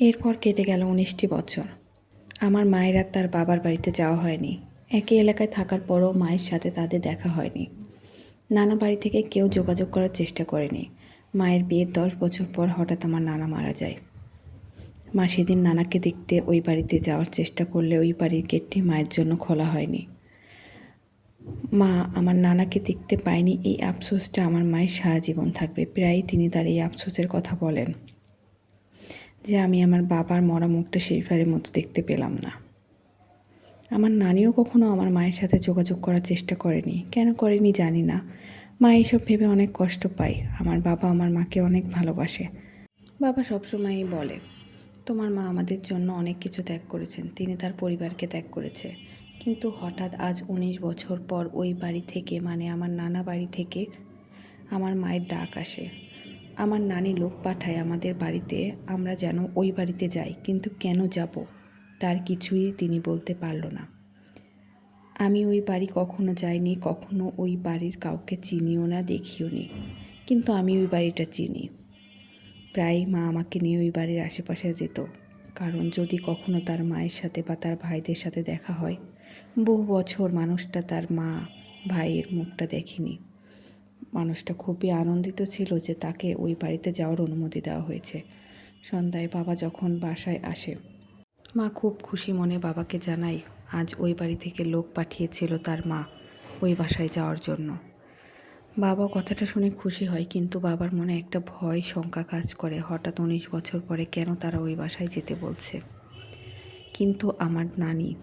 এরপর কেটে গেল উনিশটি বছর। আমার মায়ের আর তার বাবার বাড়িতে যাওয়া হয়নি। একই এলাকায় থাকার পরও মায়ের সাথে তাদের দেখা হয়নি। নানা বাড়ি থেকে কেউ যোগাযোগ করার চেষ্টা করেনি। মায়ের বিয়ের দশ বছর পর হঠাৎ আমার নানা মারা যায়। মা সেদিন নানাকে দেখতে ওই বাড়িতে যাওয়ার চেষ্টা করলে ওই বাড়ির গেটটি মায়ের জন্য খোলা হয়নি। মা আমার নানাকে দেখতে পায়নি। এই আফসোসটা আমার মায়ের সারা জীবন থাকবে। প্রায়ই তিনি তার এই আফসোসের কথা বলেন। যে আমি আমার বাবার মরা মুখটা শেষবারের মতো দেখতে পেলাম না। আমার নানিও কখনো আমার মায়ের সাথে যোগাযোগ করার চেষ্টা করেনি। কেন করেনি জানি না। মা এইসব ভেবে অনেক কষ্ট পায়। আমার বাবা আমার মাকে অনেক ভালোবাসে। বাবা সবসময়ই বলে, তোমার মা আমাদের জন্য অনেক কিছু ত্যাগ করেছেন। তিনি তার পরিবারকে ত্যাগ করেছে। কিন্তু হঠাৎ আজ উনিশ বছর পর ওই বাড়ি থেকে মানে আমার নানা বাড়ি থেকে, আমার মায়ের ডাক আসে। আমার নানি লোক পাঠায় আমাদের বাড়িতে, আমরা যেন ওই বাড়িতে যাই, কিন্তু কেন যাব? তার কিছুই তিনি বলতে পারল না। আমি ওই বাড়ি কখনো যাইনি, কখনো ওই বাড়ির কাউকে চিনিও না, দেখিও নি, কিন্তু আমি ওই বাড়িটা চিনি। প্রায় মা আমাকে নিয়ে ওই বাড়ির আশেপাশে যেত, কারণ যদি কখনো তার মায়ের সাথে বা তার ভাইদের সাথে দেখা হয়, বহু বছর মানুষটা তার মা ভাইয়ের মুখটা দেখেনি। মানুষটা খুবই আনন্দিত ছিল যে তাকে ওই বাড়িতে যাওয়ার অনুমতি দেওয়া হয়েছে। সন্ধ্যায় বাবা যখন বাসায় আসে, মা খুব খুশি মনে বাবাকে জানাই আজ ওই বাড়ি থেকে লোক পাঠিয়েছিল তার মা ওই বাসায় যাওয়ার জন্য। বাবা কথাটা শুনে খুশি হয়, কিন্তু বাবার মনে একটা ভয় শঙ্কা কাজ করে, হঠাৎ উনিশ বছর পরে কেন তারা ওই বাসায় যেতে বলছে? কিন্তু আমার নানি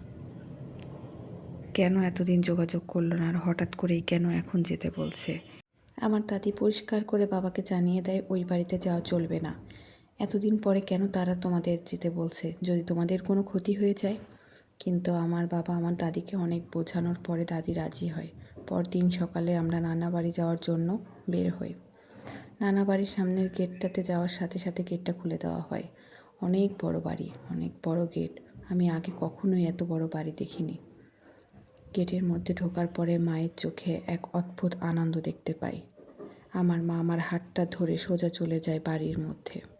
কেন এতদিন যোগাযোগ করল না? আর হঠাৎ করেই কেন এখন যেতে বলছে? আমার দাদি পরিষ্কার করে বাবাকে জানিয়ে দেয় ওই বাড়িতে যাওয়া চলবে না। এতদিন পরে কেন তারা তোমাদের যেতে বলছে? যদি তোমাদের কোনো ক্ষতি হয়ে যায়? কিন্তু আমার বাবা আমার দাদিকে অনেক বোঝানোর পরে দাদি রাজি হয়। পরদিন সকালে আমরা নানা বাড়ি যাওয়ার জন্য বের হই। নানা বাড়ির সামনের গেটটাতে যাওয়ার সাথে সাথে গেটটা খুলে দেওয়া হয়। অনেক বড় বাড়ি, অনেক বড় গেট। আমি আগে কখনোই এত বড় বাড়ি দেখিনি। গেটের মধ্যে ঢোকার পরে মায়ের চোখে এক অদ্ভুত আনন্দ দেখতে পাই। আমার মা আমার হাতটা ধরে সোজা চলে যায় বাড়ির মধ্যে।